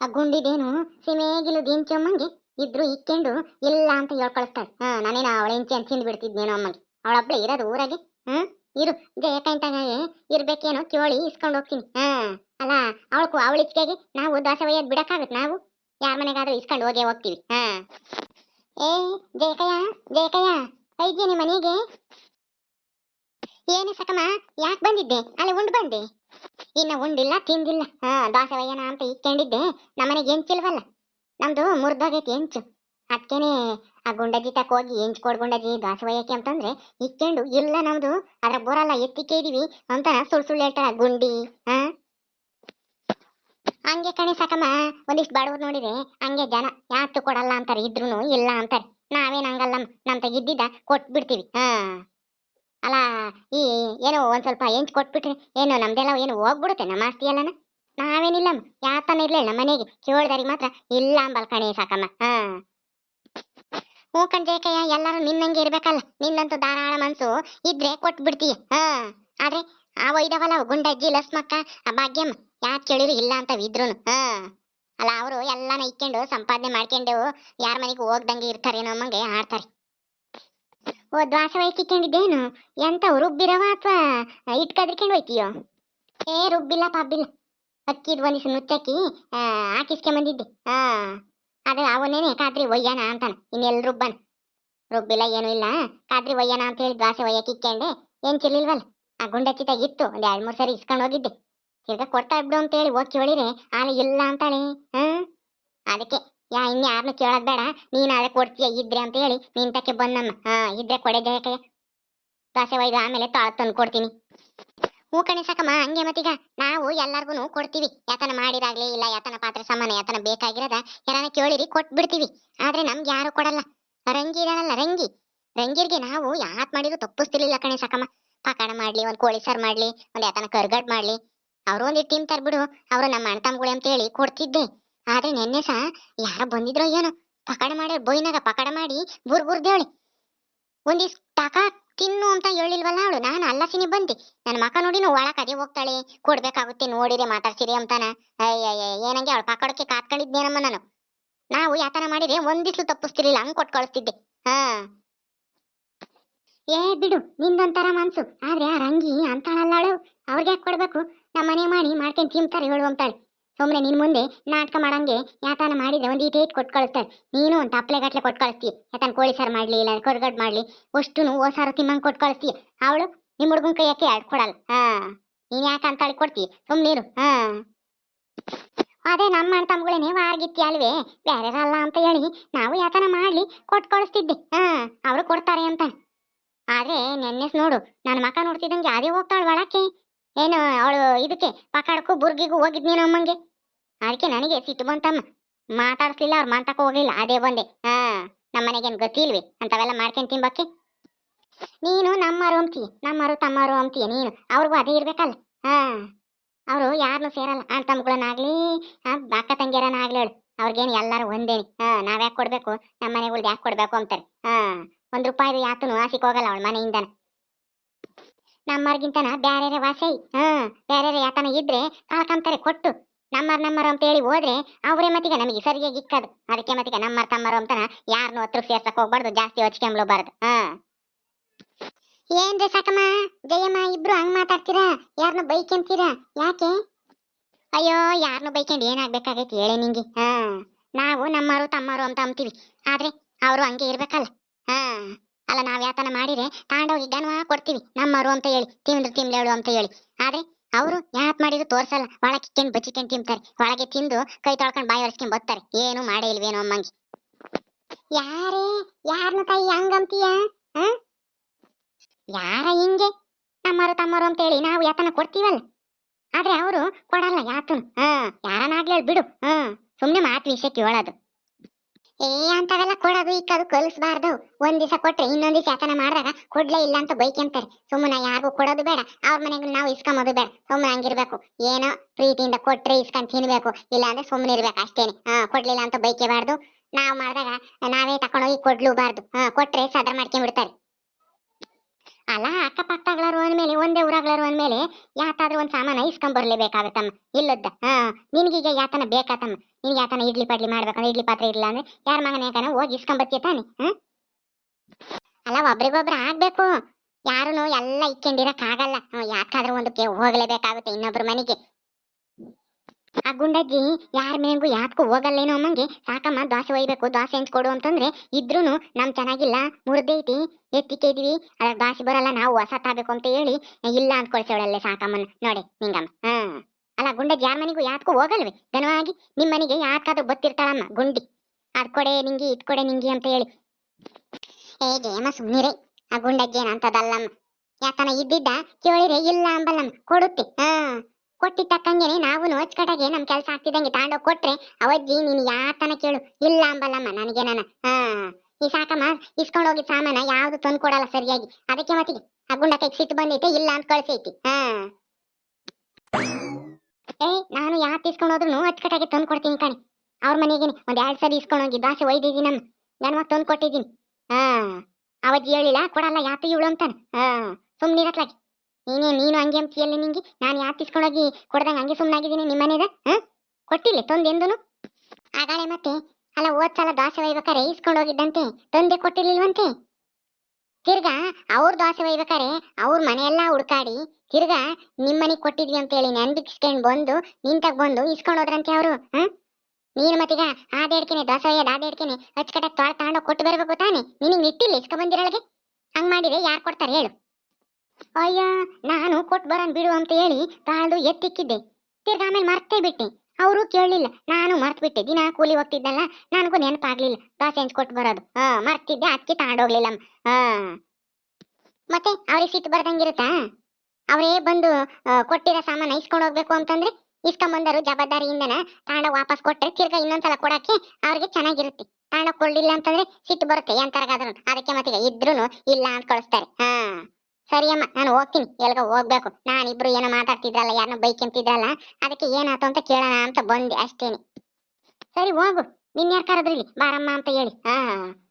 ಆ ಗುಂಡಿದೇನು ಸಿಮೇಗಿಲು ದಿಂಚಮ್ಮಂಗೆ ಇದ್ರು ಇಕ್ಕೊಂಡು ಇಲ್ಲ ಅಂತ ಹೇಳ್ಕೊಳಿಸ್ತಾಳೆ ಹಾ, ನಾನೇನು ಅವಳ ಹೆಂಚಿ ಅಂತ ತಿಂದು ಬಿಡ್ತಿದ್ನೇನೋ ಅಮ್ಮಂಗೆ. ಅವಳೊಬ್ಳೆ ಇರೋದು ಊರಾಗೆ? ಹ್ಮ್ ಇರು ಜಯಕಂತಾಗ ಇರ್ಬೇಕೇನೋ ಕೇಳಿ ಇಸ್ಕೊಂಡು ಹೋಗ್ತೀನಿ. ಹಾ, ಅಲ್ಲ ಅವಳಕು ಅವಳ ಇಚ್ಕೆಗೆ ನಾವು ದಾಸವಯ್ಯದ್ ಒಯ್ಯೋದು ಬಿಡಕ್ಕಾಗತ್ ನಾವು? ಯಾರ ಮನೆಗಾದ್ರೂ ಇಸ್ಕೊಂಡು ಹೋಗೇ ಹೋಗ್ತೀವಿ. ಹಾ. ಏ, ಜಯಕಯ್ಯ ಜಯಕಯ್ಯ ನಿಮ್ಮ ಮನೆಗೆ ಏನು ಸಕಮ್ಮ, ಯಾಕೆ ಬಂದಿದ್ದೆ? ಅಲ್ಲಿ ಉಂಡು ಬಂದೆ. ಇನ್ನ ಉಂಡಿಲ್ಲ, ತಿಂದಿಲ್ಲ. ಹಾ, ದಾಸವಯ್ಯನ ಅಂತ ಇಕ್ಕೊಂಡಿದ್ದೆ. ನಮ್ಮನೆಗೆ ಎಂಚಿಲ್ವಲ್ಲ ನಮ್ದು ಮುರ್ದೋಗೈತಿ ಎಂಚು ಅದಕ್ಕೇನೆ ಆ ಗುಂಡಜ್ಜಿ ತಕ್ಕ ಹೋಗಿ ಎಂಚು ಕೊಡ್ ಗುಂಡಜ್ಜಿ ದಾಸವಯ್ಯಕ್ಕೆ ಅಂತಂದ್ರೆ ಇಕ್ಕೊಂಡು, ಇಲ್ಲ ನಮ್ದು ಅದ್ರ ಬೋರಲ್ಲ, ಎತ್ತಿಕ್ಕೆ ಇದೀವಿ ಅಂತ ಸುಳ್ ಸುಳ್ಳು ಹೇಳ್ತಾರ ಗುಂಡಿ, ಹಾ? ಹಂಗೆ ಕಣೆ ಸಾಕಮ್ಮ ಒಂದಿಷ್ಟು ಬಡವ್ರು ನೋಡಿದ್ರೆ ಹಂಗೆ ಜನ ಯಾತು ಕೊಡಲ್ಲ ಅಂತಾರೆ, ಇದ್ರೂನು ಇಲ್ಲ ಅಂತಾರೆ. ನಾವೇನ್ ಹಂಗಲ್ಲ ನಮ್ ತೆಗಿದ್ದಿದ್ದ ಕೊಟ್ಬಿಡ್ತೀವಿ, ಹಾ? ಅಲ್ಲ, ಈ ಏನೋ ಒಂದ್ ಸ್ವಲ್ಪ ಹೆಂಚ್ ಕೊಟ್ಬಿಟ್ರೆ. ಏನು ನಮ್ದೆಲ್ಲ ಏನು ಹೋಗ್ಬಿಡುತ್ತೆ, ನಮ್ಮ ಆಸ್ತಿ ಎಲ್ಲನ. ನಾವೇನಿಲ್ಲ ಯಾತನ ಇರ್ಲಿಲ್ಲ ನಮ್ಮ ಮನೆಗೆ. ಕೇಳ್ದಾರಿಗೆ ಮಾತ್ರ, ಇಲ್ಲ ಅಂಬಲ್ ಕಣೆ, ಸಾಕಮ್ಮ. ಹಾ. ಹ್ಞೂ ಕಣ್ಜೇಕಯ್ಯ ಎಲ್ಲರೂ ನಿನ್ನಂಗೆ ಇರ್ಬೇಕಲ್ಲ. ನಿನ್ನಂತೂ ಧಾರಾಳ ಮನ್ಸು ಇದ್ರೆ ಕೊಟ್ಬಿಡ್ತೀಯ. ಹ. ಆದ್ರೆ ಆ ಒಯ್ದವಲ್ಲ ಗುಂಡಜ್ಜಿ, ಲಸ್ಮಕ್ಕ, ಆ ಭಾಗ್ಯಮ್ಮ ಯಾಕೆ ಕೇಳಿದ್ರು ಇಲ್ಲ ಅಂತ ಇದ್ರು ಹ. ಅಲ್ಲ, ಅವರು ಎಲ್ಲಾನ ಇಕ್ಕೊಂಡು ಸಂಪಾದನೆ ಮಾಡ್ಕೊಂಡು ಯಾರ ಮನೆಗೆ ಹೋಗ್ದಂಗೆ ಇರ್ತಾರೇನೋ ಅಮ್ಮಂಗೆ ಆಡ್ತಾರೆ ಓ ದ್ವಾಸ ವಯಸ್ಸಿಕೊಂಡಿದ್ದೇನು ಎಂತ ರುಬ್ಬಿರವ ಅಥವಾ ಇಟ್ಕದ್ರಿಕೊಂಡು ಹೋಯ್ತೀಯೋ? ಏ ರುಬ್ಬಿಲ್ಲ. ಪಾಬಿಲ್ಲ ಅಕ್ಕಿದ್ ಒಂದಿವ್ಸ ನುಚ್ಚಕ್ಕಿ ಹಾಕಿಸ್ಕೊಂಬಂದಿದ್ದೆ ಹಾ ಅದೇ ಅವನೇನೆ, ಕಾದ್ರಿ ಒಯ್ಯಾನ ಅಂತಾನ. ಇನ್ನೆಲ್ ರುಬ್ಬನ. ರುಬ್ಬಿಲ್ಲ, ಏನೂ ಇಲ್ಲ. ಕಾದ್ರಿ ಒಯ್ಯಾನ ಅಂತ ಹೇಳಿ ದ್ವಾಸೆ ಒಯ್ಯಕ್ಕೆ ಏನ್ ಚಿಲ್ಲಿಲ್ವಲ್ಲ? ಆ ಗುಂಡಚ್ಚಿತಾಗ ಇತ್ತು. ಒಂದ್ ಎರಡ್ ಮೂರ್ ಸರಿ ಇಸ್ಕೊಂಡು ಹೋಗಿದ್ದೆ. ತಿರ್ಗಾ ಕೊಡ್ತಾ ಅಂತ ಹೇಳಿ ಹೋಗಿ ಕೇಳಿದ್ರೆ ಆಲೆ ಇಲ್ಲ ಅಂತಾಳೆ. ಹ್ಮ್? ಅದಕ್ಕೆ. ಯಾ ಇನ್ಯಾರನ್ನು ಕೇಳೋದ್ ಬೇಡ. ನೀನ್ ಅದೇ ಕೊಡ್ತೀಯ ಇದ್ರೆ ಅಂತ ಹೇಳಿ ನೀನ್ ತಕ್ಕೆ ಬಂದಮ್ಮ ಹಾ, ಇದ್ರೆ ಕೊಡೆ ಜಯಕಯ್ಯ ದೋಸೆ ಒಯ್ದು ಆಮೇಲೆ ತಾಳು ತಂದು ಕೊಡ್ತೀನಿ. ಹೂ ಕಣೆ ಸಾಕಮ್ಮ, ಹಂಗೆ ಮತ್ತೀಗ ನಾವು ಎಲ್ಲಾರ್ಗುನು ಕೊಡ್ತೀವಿ. ಯಾತನ ಮಾಡಿದಾಗ್ಲಿ ಇಲ್ಲ, ಯಾತನ ಪಾತ್ರೆ ಸಾಮಾನು, ಯಾತನ ಬೇಕಾಗಿರೋದ ಯಾರನ್ನ ಕೇಳಿರಿ, ಕೊಟ್ಬಿಡ್ತೀವಿ. ಆದ್ರೆ ನಮ್ಗೆ ಯಾರು ಕೊಡಲ್ಲ. ರಂಗಿ ಇದಾನಲ್ಲ ರಂಗಿ. ರಂಗಿರ್ಗೆ ನಾವು ಯಾತ್ ಮಾಡಿದ್ರು ತಪ್ಪಿಸ್ತಿರ್ಲಿಲ್ಲ ಕಣೆ ಸಾಕಮ್ಮ. ಪಕಾಡ ಮಾಡ್ಲಿ, ಒಂದ್ ಕೋಳಿ ಸಾರ್ ಮಾಡ್ಲಿ, ಒಂದ್ ಯಾತನ ಕರ್ಗಡ್ ಮಾಡ್ಲಿ. ಅವ್ರು ಒಂದಿಟ್ಟು ತಿಂತಾರ್ ಬಿಡು. ಅವ್ರು ನಮ್ಮ ಅಣ್ಣ ತಮ್ಗಳು ಅಂತ ಹೇಳಿ ಕೊಡ್ತಿದ್ದೆ. ಆದ್ರೆ ನಿನ್ನೆ ಸಹ ಯಾರ ಬಂದಿದ್ರೋ ಏನೋ, ಪಕಡ ಮಾಡಿ, ಬೊಯ್ನಾಗ ಪಕಡ ಮಾಡಿ ಬುರ್ ಬುರ್ದೇವಳಿ ಒಂದಿಷ್ಟು ಟಕ ತಿನ್ನು ಅಂತ ಹೇಳಿಲ್ವಲ್ಲ ಅವಳು, ನಾನು ಅಲ್ಲಸಿನಿ ಬಂದೆ. ನನ್ನ ಮಕ ನೋಡಿ ಅದೇ ಹೋಗ್ತಾಳೆ, ಕೊಡ್ಬೇಕಾಗುತ್ತೆ ನೋಡಿರಿ ಮಾತಾಡ್ಸಿರಿ ಅಂತಾನ. ಅಯ್ಯಯ್ಯ ಏನಂಗೆ ಅವಳು ಪಕಡಕ್ಕೆ ಕಾತ್ಕೊಂಡಿದ್ನೇನಮ್ಮ ನಾನು. ನಾವು ಯಾತನ ಮಾಡಿದ್ರೆ ಒಂದಿಸ್ಲು ತಪ್ಪಿಸ್ತಿರ್ಲಿಲ್ಲ, ಹಂಗ್ ಕೊಟ್ ಕಳಿಸ್ತಿದ್ದೆ. ಹಾ. ಏ ಬಿಡು ನಿಂದೊಂಥರ ಮನ್ಸು. ಆದ್ರೆ ಆ ರಂಗಿ ಅಂತಾಳಲ್ಲಾಳು ಅವ್ರಿಗೆ ಯಾಕೆ ಕೊಡ್ಬೇಕು? ನಮ್ಮ ಮನೆ ಮಾಡಿ ಮಾಡ್ಕೊಂಡು ತಿಂತಾರೆ ಹೇಳು ಅಂತಾಳೆ. ಸುಮ್ನೆ ನಿನ್ ಮುಂದೆ ನಾಟಕ ಮಾಡಂಗೆ ಯಾತನ ಮಾಡಿದ್ರೆ ಒಂದ್ ಈಟೇಟ್ ಕೊಟ್ಟು ಕಳಿಸ್ತಾರೆ ನೀನು ಒಂದ್ ತಪ್ಪಲೆ ಗಟ್ಲೆ ಕೊಟ್ಟು ಕಳಿಸ್ತೀಯ ಯಾತನ ಕೋಳಿ ಸಾರು ಮಾಡ್ಲಿ, ಇಲ್ಲ ಕೊರ್ಗಡ್ ಮಾಡ್ಲಿ, ಅಷ್ಟುನು ಓ ಸಾರು ತಿನ್ನಂಗ್ ಕೊಟ್ಟು ಕಳಿಸ್ತೀಯ ಅವಳು ನಿಮ್ ಹುಡ್ಗನ್ ಕೈಯಕ್ಕೆ ಎರಡು ಕೊಡಲ್ಲ ಹಾಂ, ನೀನ್ ಯಾಕೆ ಅಂತಾಳಿ ಕೊಡ್ತೀಯ ಇರು. ಹಾ. ಅದೇ ನಮ್ಮ ಅಣ್ಣ ತಮ್ಗಳೇನೆ ವಾರ್ಗಿತ್ತಿ ಅಲ್ವೇ? ಬೇರೆ ಅಲ್ಲ ಅಂತ ಹೇಳಿ ನಾವು ಯಾತನ ಮಾಡ್ಲಿ ಕೊಟ್ಟು ಕಳಿಸ್ತಿದ್ದೆ ಹಾಂ, ಅವರು ಕೊಡ್ತಾರೆ ಅಂತ. ಆದ್ರೆ ನೆನ್ನೆಸ್ ನೋಡು ನನ್ನ ಮಕ್ಕ ನೋಡ್ತಿದ್ದಂಗೆ ಅದೇ ಹೋಗ್ತಾಳ ಒಳಕ್ಕೆ. ಏನು, ಅವಳು ಇದಕ್ಕೆ ಪಕಾಡಕ್ಕೂ ಬುರ್ಗಿಗೂ ಹೋಗಿದ್ನೇನೋ ಅಮ್ಮಂಗೆ. ಅದಕ್ಕೆ ನನಗೆ ಸಿಟ್ಟು ಬಂತಮ್ಮ. ಮಾತಾಡ್ಸ್ಲಿಲ್ಲ ಅವ್ರು ಮಾತಾಕ ಹೋಗ್ಲಿಲ್ಲ. ಅದೇ ಬಂದೆ. ಹಾ, ನಮ್ಮನೆಗೇನು ಗತಿ ಇಲ್ವಿ ಅಂತವೆಲ್ಲ ಮಾಡ್ಕೊಂಡ್ ತಿಂಬಕ್ಕೆ. ನೀನು ನಮ್ಮರು ಅಂತೀಯ ನಮ್ಮರು ತಮ್ಮರು ಅಂತೀಯ ನೀನು. ಅವ್ರಿಗೂ ಅದೇ ಇರ್ಬೇಕಲ್ಲ. ಹಾ, ಅವರು ಯಾರನ್ನೂ ಸೇರಲ್ಲ. ಅಣ್ಣ ತಮ್ಮಗಳನ್ನಾಗ್ಲಿ ಅಕ್ಕ ತಂಗಿಯರನ್ನಾಗ್ಲಿ ಹೇಳು. ಅವ್ರಿಗೇನು ಎಲ್ಲರೂ ಒಂದೇನಿ. ಹಾ, ನಾವ್ಯಾಕೆ ಕೊಡ್ಬೇಕು? ನಮ್ಮ ಮನೆಗಳ್ದು ಯಾಕೆ ಕೊಡ್ಬೇಕು ಅಂತಾರೆ. ಹಾ, ಒಂದ್ ರೂಪಾಯಿ ಯಾತನು ಆಸಿಕ್ ಹೋಗಲ್ಲ ಅವಳ ಮನೆಯಿಂದನ. ನಮ್ಮರ್ಗಿಂತನ ಬ್ಯಾರೇರೆ ವಾಸೈ. ಹಾ ಬ್ಯಾರೇರೆ ಯಾತನ ಇದ್ರೆ ಕಳ್ಕಂತಾರೆ ಕೊಟ್ಟು. ನಮ್ಮರ್ ನಮ್ಮರು ಅಂತ ಹೇಳಿ ಹೋದ್ರೆ ಅವರೇ ಮತ್ತೀಗ ನಮಗೆ ಸರಿಯಾಗಿ ಇಕ್ಕದು. ಅದಕ್ಕೆ ಮತ್ತೀಗ ನಮ್ಮರ್ ತಮ್ಮರು ಅಂತನ ಯಾರನ್ನು ಹತ್ರ ಸೇರ್ಸಕ್ ಹೋಗ್ಬಾರ್ದು, ಜಾಸ್ತಿ ಹಚ್ಕೊಂಬ್ಲಬಾರ್ದು ಹಾ. ಏನ್ರಿ ಸಾಕಮ್ಮ, ಜಯಮ್ಮ, ಇಬ್ರು ಹಂಗ್ ಮಾತಾಡ್ತೀರಾ? ಯಾರನ್ನ ಬೈಕಂತೀರಾ? ಯಾಕೆ? ಅಯ್ಯೋ ಯಾರನ್ನು ಬೈಕೊಂಡು ಏನಾಗ್ಬೇಕಾಗೈತಿ ಹೇಳಿ ನಿಂಗೆ. ಹಾ. ನಾವು ನಮ್ಮರು ತಮ್ಮರು ಅಂತ ಅಂತೀವಿ ಆದ್ರೆ ಅವರು ಹಂಗೆ ಇರ್ಬೇಕಲ್ಲ. ಹಾ. ಅಲ್ಲ, ನಾವ್ ಯಾತನ ಮಾಡಿದ್ರೆ ತಾಂಡೋಗಿ ಗನ್ವ ಕೊಡ್ತೀವಿ. ನಮ್ಮರು ಅಂತ ಹೇಳಿ ತಿಂದ್ರು ತಿನ್ಲೇಳು ಅಂತ ಹೇಳಿ. ಆದ್ರೆ ಅವರು ಯಾತ್ ಮಾಡಿದ್ರು ತೋರ್ಸಲ್ಲ. ಒಳಗೆ ಕಿಕ್ಕೊಂಡು ಬಚ್ಚಿಕೊಂಡು ತಿಂತಾರೆ. ಒಳಗೆ ತಿಂದು ಕೈ ತೊಳ್ಕೊಂಡು ಬಾಯಿ ಒರೆಸ್ಕೊಂಡ್ ಬರ್ತಾರೆ ಏನು ಮಾಡೇ ಇಲ್ವೇನೋ ಅಮ್ಮಂಗೆ. ಯಾರೇ? ಯಾರನ್ನ ತಾಯಿ ಹಂಗಂತೀಯ ಯಾರ ಹಿಂಗೆ? ತಮ್ಮರು ತಮ್ಮರು ಅಂತ ಹೇಳಿ ನಾವು ಯಾತನ ಕೊಡ್ತೀವಲ್ಲ. ಆದ್ರೆ ಅವರು ಕೊಡಲ್ಲ ಯಾತನು. ಹ, ಯಾರನ್ನಾಗ್ಲಿ ಬಿಡು. ಹ, ಸುಮ್ನೆ ಮಾತು ವಿಷಯಕ್ಕೆ ಹೇಳೋದು. ಏ ಅಂತವೆಲ್ಲ ಕೊಡೋದು, ಇಕ್ಕದು, ಕಲಿಸ್ಬಾರ್ದು. ಒಂದ್ ದಿವಸ ಕೊಟ್ರೆ ಇನ್ನೊಂದ್ ದಿವಸ ಯಾತನ ಮಾಡಿದಾಗ ಕೊಡ್ಲೇ ಇಲ್ಲ ಅಂತ ಬೈಕೆಂತಾರೆ ಸುಮ್ಮನೆ ಯಾರಿಗೂ ಕೊಡೋದು ಬೇಡ, ಅವ್ರ ಮನೆಗೆ ನಾವು ಇಸ್ಕೊಂಬೋದು ಬೇಡ. ಸುಮ್ಮನೆ ಹಂಗಿರ್ಬೇಕು. ಏನೋ ಪ್ರೀತಿಯಿಂದ ಕೊಟ್ರೆ ಇಸ್ಕೊಂಡ್ ತಿನ್ಬೇಕು ಇಲ್ಲ ಅಂದ್ರೆ ಸುಮ್ಮನೆ ಇರ್ಬೇಕು ಅಷ್ಟೇನೆ. ಹಾ, ಕೊಡ್ಲಿಲ್ಲ ಅಂತ ಬೈಕೇಬಾರ್ದು ನಾವ್ ಮಾಡಿದಾಗ ನಾವೇ ತಕೊಂಡೋಗಿ ಕೊಡ್ಲೂಬಾರ್ದು. ಹಾ, ಕೊಟ್ರೆ ಸದರ್ ಮಾಡ್ಕೊಂಡ್ಬಿಡ್ತಾರೆ. ಅಲ್ಲ, ಅಕ್ಕಪಕ್ಕಗಳರು ಅಂದ್ಮೇಲೆ, ಒಂದೇ ಊರಾಗ್ಲರು ಅಂದ್ಮೇಲೆ ಯಾತಾದ್ರೂ ಒಂದ್ ಸಾಮಾನ ಇಸ್ಕೊಂಬರ್ಲೇಬೇಕಾಗತ್ತಮ್ಮ, ಇಲ್ಲದ್ದ. ಹಾ, ನಿನ್ಗೀಗ ಯಾತನ ಬೇಕಾತಮ್ಮ. ನಿನ್ಗೆ ಯಾತನ ಇಡ್ಲಿ ಪಡ್ಲಿ ಮಾಡ್ಬೇಕಂದ್ರೆ ಇಡ್ಲಿ ಪಾತ್ರೆ ಇಲ್ಲ ಅಂದ್ರೆ ಯಾರ ಮಗನ ಯಾಕನ ಹೋಗಿ ಇಸ್ಕೊಂಬರ್ತೀಯ ತಾನೆ ಅಲ್ಲ, ಒಬ್ರಿಗೊಬ್ರು ಆಗ್ಬೇಕು. ಯಾರುನು ಎಲ್ಲ ಇಕ್ಕೊಂಡಿರಕ್ ಆಗಲ್ಲ ಯಾಕಾದ್ರೂ ಒಂದಕ್ಕೆ ಹೋಗ್ಲೇಬೇಕಾಗುತ್ತೆ ಇನ್ನೊಬ್ರ ಮನೆಗೆ. ಆ ಗುಂಡಜ್ಜಿ ಯಾರ ಮೇಗೂ ಯಾತ್ಗೂ ಹೋಗಲ್ಲೇನೋ ಅಮ್ಮಂಗೆ, ಸಾಕಮ್ಮ ದೋಸೆ ಒಯ್ಬೇಕು ದೋಸೆ ಹಂಚ್ಕೊಡು ಅಂತಂದ್ರೆ ಇದ್ರೂನು ನಮ್ ಚೆನ್ನಾಗಿಲ್ಲ ಮುರ್ದೈತಿ ಎತ್ತಿ ಇದೀವಿ ಅದ್ರ ದೋಸೆ ಬರಲ್ಲ, ನಾವು ಹೊಸ ತಾಬೇಕು ಅಂತ ಹೇಳಿ ಇಲ್ಲ ಅಂತ ಕೊಳ್ಸೋಳಲ್ಲೇ ಸಾಕಮ್ಮನ, ನೋಡಿ ನಿಂಗಮ್ಮ, ಹಾ. ಅಲ್ಲ ಗುಂಡಜ್ಜಿ ಯಾರ ಮನೆಗೂ ಯಾತ್ಕೂ ಹೋಗಲ್ವೇ? ಘನವಾಗಿ ನಿಮ್ಮ ಮನೆಗೆ ಯಾಕಾದ್ರೂ ಗೊತ್ತಿರ್ತಾಳಮ್ಮ ಗುಂಡಿ. ಅದ್ ಕೊಡೆ ನಿಂಗಿ, ಇದ್ ಕೊಡೆ ನಿಂಗಿ ಅಂತ ಹೇಳಿ. ಹೇಗೆ ಅಮ್ಮ ಸುಮ್ಮನಿರೇ ಆ ಗುಂಡಜ್ಜಿ ಏನಂತದಲ್ಲಮ್ಮ. ಯಾಕನ ಇದ್ದಿದ್ದ ಕೇಳಿರೇ ಇಲ್ಲ ಅಂಬಲ್ಲಮ್ಮ, ಕೊಡುತ್ತೆ, ಹಾ. ಕೊಟ್ಟಿದ್ದ ತಕ್ಕಂಗೆನೆ ನಾವು ಅಚ್ಚಕಟಾಗೆ ನಮ್ ಕೆಲ್ಸ ಆಗ್ತಿದಂಗೆ ತಾಂಡೋಗ್ ಕೊಟ್ರೆ, ಅವಜ್ಜಿ ನೀನ್ ಯಾತನ ಕೇಳು. ಇಲ್ಲ ಅಂಬಲ್ಲಮ್ಮ, ನನಗೆ ನನ್ನ, ಹಾ. ಈ ಸಾಕಮ್ಮ ಇಸ್ಕೊಂಡ್ ಹೋಗಿದ್ ಸಾಮಾನ ಯಾವ್ದು ತಂದು ಕೊಡಲ್ಲ ಸರಿಯಾಗಿ. ಅದಕ್ಕೆ ಮತ್ತಿಗೆ, ಆ ಗುಂಡ ಕೈಗೆ ಸಿಟ್ಟು ಬಂದೈತೆ, ಇಲ್ಲ ಅಂತ ಕಳ್ಸೈತಿ. ಹಾ. ಏ ನಾನು ಯಾತ್ ಇಸ್ಕೊಂಡ್ ಹೋದ್ರು ಅಚ್ಚಕಟಾಗೆ ತಂದು ಕೊಡ್ತೀನಿ ಕಣೆ. ಅವ್ರ ಮನೆಗೆ ಒಂದ್ ಎರಡ್ ಸರಿ ಇಸ್ಕೊಂಡ್ ಹೋಗಿ ದೋಸೆ ಒಯ್ದಿದ್ದೀನಮ್ಮ ಗನ್ವಾಗ ತಂದು ಕೊಟ್ಟಿದ್ದೀನಿ. ಹಾ. ಅವಜ್ಜಿ ಹೇಳಿಲ್ಲ, ಕೊಡಲ್ಲ ಯಾತು ಇವಳು ಅಂತಾನೆ. ಹಾ. ಸುಮ್ನಿರತ್ಲಾಗಿ ನೀನೇ, ನೀನು ಹಂಗೆ ಅಂತೀಯಲ್ಲ ನಿಂಗೆ, ನಾನು ಯಾಕೆ ತಿಸ್ಕೊಂಡೋಗಿ ಕೊಡ್ದಂಗೆ ಹಂಗೆ ಸುಮ್ಮನಾಗಿದ್ದೀನಿ ನಿಮ್ಮ ಹಾಂ? ಕೊಟ್ಟಿಲ್ಲ ತಂದೆಂದನು ಆಗಾಳೆ ಮತ್ತೆ, ಅಲ್ಲ ಹೋದ ಸಲ ದೋಸೆ ಒಯ್ಬೇಕಾರೆ ಇಸ್ಕೊಂಡು ಹೋಗಿದ್ದಂತೆ, ತಂದೆ ಕೊಟ್ಟಿರ್ಲಿಲ್ವಂತೆ? ತಿರ್ಗಾ, ಅವ್ರ ದೋಸೆ ಒಯ್ಬೇಕಾರೆ ಅವ್ರ ಮನೆಯೆಲ್ಲ ಹುಡ್ಕಾಡಿ, ತಿರ್ಗಾ ನಿಮ್ಮನೆಗೆ ಕೊಟ್ಟಿದ್ವಿ ಅಂತೇಳಿ ನೆನ್ಪಿಸ್ಕೊಂಡ್ ಬಂದು, ನಿಂತಾಗ ಬಂದು ಇಸ್ಕೊಂಡು ಹೋದ್ರಂತೆ ಅವರು, ಹಾಂ? ನೀನು ಮತ್ತೀಗ ಆದೇಡ್ಕೆನೆ ದೋಸೆ ಒಯ್ಯೋದು ಆದೇಡ್ಕೆನೆ ಅಚ್ಚಕಟ್ಟಾಗಿ ತೊಳೆ ತಗೊಂಡೋಗಿ ಕೊಟ್ಟು ಬರ್ಬೇಕು ತಾನೆ? ನಿನಗೆ ನಿಟ್ಟಿಲ್ಲ ಇಸ್ಕೊ ಹಂಗೆ ಹಂಗ್ ಮಾಡಿದ್ರೆ ಯಾರು ಕೊಡ್ತಾರೆ ಹೇಳು. ಅಯ್ಯ, ನಾನು ಕೊಟ್ಟು ಬರನ್ ಬಿಡು ಅಂತ ಹೇಳಿ ತಾಳ್ದು ಎತ್ತಿಕ್ಕಿದ್ದೆ. ತಿರ್ಗಾ ಆಮೇಲೆ ಮರ್ತೇ ಬಿಟ್ಟೆ. ಅವರು ಕೇಳಲಿಲ್ಲ. ನಾನು ಮರ್ತ್ ಬಿಟ್ಟೆ. ದಿನ ಕೂಲಿ ಹೋಗ್ತಿದ್ದಲ್ಲ, ನನಗೂ ನೆನಪಾಗ್ಲಿಲ್ಲ. ದೋಸೆ ಹಂಚ್ಕೊಟ್ಟು ಬರೋದು. ಹಾ, ಮರ್ತಿದ್ದೆ ಅದಕ್ಕೆ ತಾಂಡೋಗ್ಲಿಲ್ಲ ಹಾ. ಮತ್ತೆ ಅವ್ರಿಗೆ ಸಿಟ್ಟು ಬರ್ದಂಗಿರುತ್ತಾ? ಅವರೇ ಬಂದು ಕೊಟ್ಟಿರೋ ಸಾಮಾನು ಇಸ್ಕೊಂಡು ಹೋಗ್ಬೇಕು ಅಂತಂದ್ರೆ ಇಸ್ಕೊಂಬಂದರು ಜವಾಬ್ದಾರಿಯಿಂದನ ತಾಂಡ ವಾಪಸ್ ಕೊಟ್ಟರೆ ತಿರ್ಗಾ ಇನ್ನೊಂದ್ಸಲ ಕೊಡಕ್ಕೆ ಅವ್ರಿಗೆ ಚೆನ್ನಾಗಿರುತ್ತೆ. ತಾಂಡ ಕೊಡ್ಲಿಲ್ಲ ಅಂತಂದ್ರೆ ಸಿಟ್ಟು ಬರುತ್ತೆ ಎಂತರಗಾದ್ರು ಅದಕ್ಕೆ ಮತ್ತೆ ಇದ್ರೂನು ಇಲ್ಲ ಅಂತ ಕಳಿಸ್ತಾರೆ. ಹಾ. ಸರಿ ಅಮ್ಮ, ನಾನು ಹೋಗ್ತೀನಿ. ಎಲ್ಗ ಹೋಗ್ಬೇಕು. ನಾನಿಬ್ರು ಏನೋ ಮಾತಾಡ್ತಿದ್ರಲ್ಲ ಯಾರನ್ನೋ ಬೈಕ್ ಅಂತಿದ್ರಲ್ಲ ಅದಕ್ಕೆ ಏನಾಯ್ತು ಅಂತ ಕೇಳೋಣ ಅಂತ ಬಂದೆ ಅಷ್ಟೇನೆ. ಸರಿ ಹೋಗು. ನಿನ್ ಯಾರು ಕರೆದ್ರಿಲಿ ಬಾರಮ್ಮ ಅಂತ ಹೇಳಿ. ಹಾ,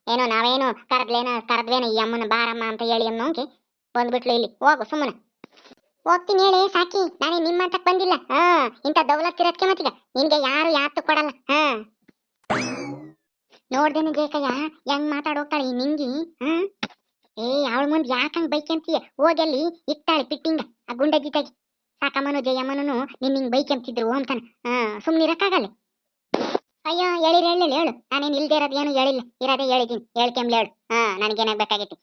ಏನೋ ನಾವೇನು ಕರೆದ್ಲೇನೋ, ಕರೆದ್ವೇನೋ ಈ ಅಮ್ಮನ ಬಾರಮ್ಮ ಅಂತ ಹೇಳಿ ಅನ್ನೋಂಗೆ ಬಂದ್ಬಿಟ್ಲು ಇಲ್ಲಿ. ಹೋಗು ಸುಮ್ಮನೆ. ಹೋಗ್ತೀನಿ ಹೇಳಿ ಸಾಕಿ. ನಾನೇ ನಿಮ್ಮ ಅಂತಕ್ ಬಂದಿಲ್ಲ? ಹಾ, ಇಂಥ ದೌಲತ್ ಇರೋದಕ್ಕೆ ಮತ್ತೀಗ. ನಿನ್ಗೆ ಯಾರು ಯಾತು ಕೊಡಲ್ಲ. ಹಾ. ನೋಡ್ದೇನೆ ಜೇಕಯ್ಯ ಹೆಂಗ್ ಮಾತಾಡೋಗ್ತಾಳೆ ನಿಂಗೆ ಹ್ಮ್ ಏ, ಅವಳ ಮುಂದೆ ಯಾಕಂಗ್ ಅಂತೀಯ ಹೋಗಲ್ಲಿ ಇಕ್ತಾಳೆ ಪಿಟ್ಟಿಂಗ, ಆ ಗುಂಡಜ್ಜಿ ತೆಗಿ ಸಾಕಮ್ಮನು ಜಯಮ್ಮನೂ ನಿನ್ ಹಿಂಗ್ ಬೈಕಂತಿದ್ರು ಅಂತಾನ ಹಾ ಸುಮ್ನಿರಕ್ಕಾಗಲ್ಲ ಅಯ್ಯೋ ಹೇಳಿ ಹೇಳಿಲ್ಲ ಹೇಳು. ನಾನೇನು ಇಲ್ದೆ ಇರೋದು ಏನು ಹೇಳಿಲ್ಲ. ಇರೋದೇ ಹೇಳಿದೀನಿ. ಹೇಳ್ಕೆಂಬ್ಲ ಹೇಳು. ಹಾ ನನಗೇನಾಗಬೇಕಾಗಿತ್ತು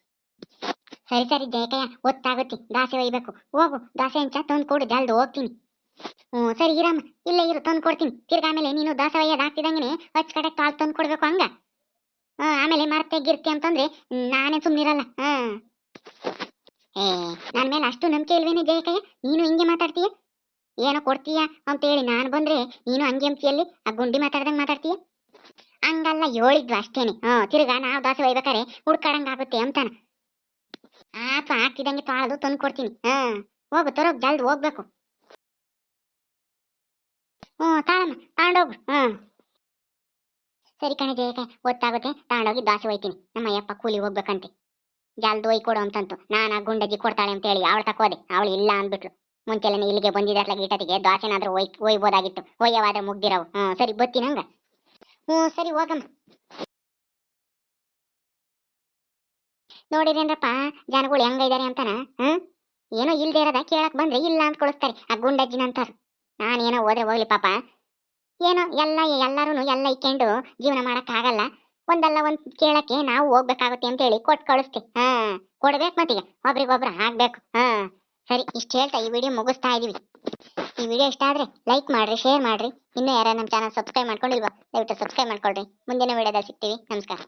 ಸರಿ ಸರಿ, ಜಯಕಯ್ಯ ಒತ್ತಾಗುತ್ತೆ ದಾಸೆ ಒಯ್ಬೇಕು. ಹೋಗು. ದಾಸೆ ಹಂಚ ತಂದು ಕೊಡು. ಜಲ್ದು ಹೋಗ್ತೀನಿ. ಹ್ಞೂ, ಸರಿ ಇರಮ್ಮ ಇಲ್ಲ ಇರು, ತಂದು ಕೊಡ್ತೀನಿ. ತಿರ್ಗಾಮೇಲೆ ನೀನು ದಾಸೆ ಒಯ್ಯೋದು ಆಗ್ತಿದಂಗೆ ಹಚ್ ಕಡೆ ಕಾಲ್ ತಂದು ಕೊಡ್ಬೇಕು ಹಂಗ. ಆಮೇಲೆ ಮರ್ತೆ ಗಿರ್ತೆ ಅಂತಂದ್ರೆ ನಾನೇ ಸುಮ್ನಿರಲ್ಲ ಹಾ ಏ, ನನ್ ಮೇಲೆ ಅಷ್ಟು ನಂಬಿಕೆ ಇಲ್ವೇನೆ ಜಯಕಯ್ಯ? ನೀನು ಹಿಂಗೆ ಮಾತಾಡ್ತೀಯ? ಏನೋ ಕೊಡ್ತೀಯ ಅಂತ ಹೇಳಿ ನಾನು ಬಂದ್ರೆ ನೀನು ಹಂಗೆ ಅಂತೀಯಲ್ಲಿ ಆ ಗುಂಡಿ ಮಾತಾಡ್ದಂಗ್ ಮಾತಾಡ್ತೀಯ? ಹಂಗಲ್ಲ ಹೇಳಿದ್ವು ಅಷ್ಟೇನೆ. ಹಾ ತಿರ್ಗಾ ನಾವು ದಾಸೆ ಒಯ್ಬೇಕಾರೆ ಹುಡ್ಕಾಡಂಗ್ ಆಗುತ್ತೆ ಅಂತಾನ. ಆಪ ಆಗ್ತಿದಂಗೆ ತಾಳದು ತಂದು ಕೊಡ್ತೀನಿ. ಹಾ ಹೋಗು, ತರೋಗ್ ಜಲ್ದಿ ಹೋಗ್ಬೇಕು. ಹ್ಮ್, ತಾಳಮ್ಮ ತಗೊಂಡೋಗು ಹಾ ಸರಿ ಕಣೆ ಜಯಕ ಗೊತ್ತಾಗುತ್ತೆ. ತಗೊಂಡೋಗಿ ದಾಸೆ ಒಯ್ತೀನಿ. ನಮ್ಮ ಅಯ್ಯಪ್ಪ ಕೂಲಿ ಹೋಗ್ಬೇಕಂತೆ ಜಲ್ದಿ ಕೊಡು ಅಂತಂತು. ನಾನು ಗುಂಡಜ್ಜಿ ಕೊಡ್ತಾಳೆ ಅಂತ ಹೇಳಿ ಅವಳು ತಕೋದೆ ಅವಳು ಇಲ್ಲ ಅಂದ್ಬಿಟ್ಲು. ಮುಂಚೆಲ್ಲೇ ಇಲ್ಲಿಗೆ ಬಂದಿದ್ದಟ್ಲ ಗೀಟತಿಗೆ ದಾಸೆನಾದ್ರೂ ಒಯ್, ಒಯ್ಬೋದಾಗಿತ್ತು. ಒಯ್ಯವಾದ್ರೆ ಮುಗ್ದಿರವು. ಹ್ಞೂ ಸರಿ ಬತ್ತೀನಿ ಹಂಗ ಹ್ಞೂ, ಸರಿ ಹೋಗಮ್ಮ. ನೋಡಿರೇನ್ರಪ್ಪ ಜನಗಳು ಹೆಂಗ ಇದಾರೆ ಅಂತಾನ? ಹ್ಮ್ ಏನೋ ಇಲ್ದೇ ಇರೋದ ಕೇಳಕ್ ಬಂದ್ರೆ ಇಲ್ಲ ಅಂತ ಕಳಿಸ್ತಾರೆ ಆ ಗುಂಡಜ್ಜಿನ ಅಂತಾರ ನಾನೇನೋ ಹೋದ್ರೆ ಹೋಗ್ಲಿ ಪಾಪ. ಏನೋ? ಎಲ್ಲ ಎಲ್ಲರೂ ಎಲ್ಲ ಇಕ್ಕೊಂಡು ಜೀವನ ಮಾಡಕ್ ಆಗಲ್ಲ ಒಂದಲ್ಲ ಒಂದ್ ಕೇಳಕ್ಕೆ ನಾವು ಹೋಗ್ಬೇಕಾಗುತ್ತೆ ಅಂತ ಹೇಳಿ ಕೊಟ್ಟು ಕಳಿಸ್ತಿ. ಹಾ, ಕೊಡ್ಬೇಕು ಮತ್ತೀಗ. ಒಬ್ರಿಗೊಬ್ರು ಹಾಕ್ಬೇಕು ಹಾ, ಸರಿ, ಇಷ್ಟು ಹೇಳ್ತಾ ಈ ವಿಡಿಯೋ ಮುಗಿಸ್ತಾ ಇದೀವಿ. ಈ ವಿಡಿಯೋ ಇಷ್ಟ ಆದ್ರೆ ಲೈಕ್ ಮಾಡ್ರಿ, ಶೇರ್ ಮಾಡ್ರಿ. ಇನ್ನೂ ಯಾರು ನಮ್ಮ ಚಾನಲ್ ಸಬ್ಸ್ಕ್ರೈಬ್ ಮಾಡ್ಕೊಂಡಿಲ್ವಾ, ದಯವಿಟ್ಟು ಸಬ್ಸ್ಕ್ರೈಬ್ ಮಾಡ್ಕೊಳ್ರಿ. ಮುಂದಿನ ವಿಡಿಯೋದಲ್ಲಿ ಸಿಗ್ತೀವಿ. ನಮಸ್ಕಾರ.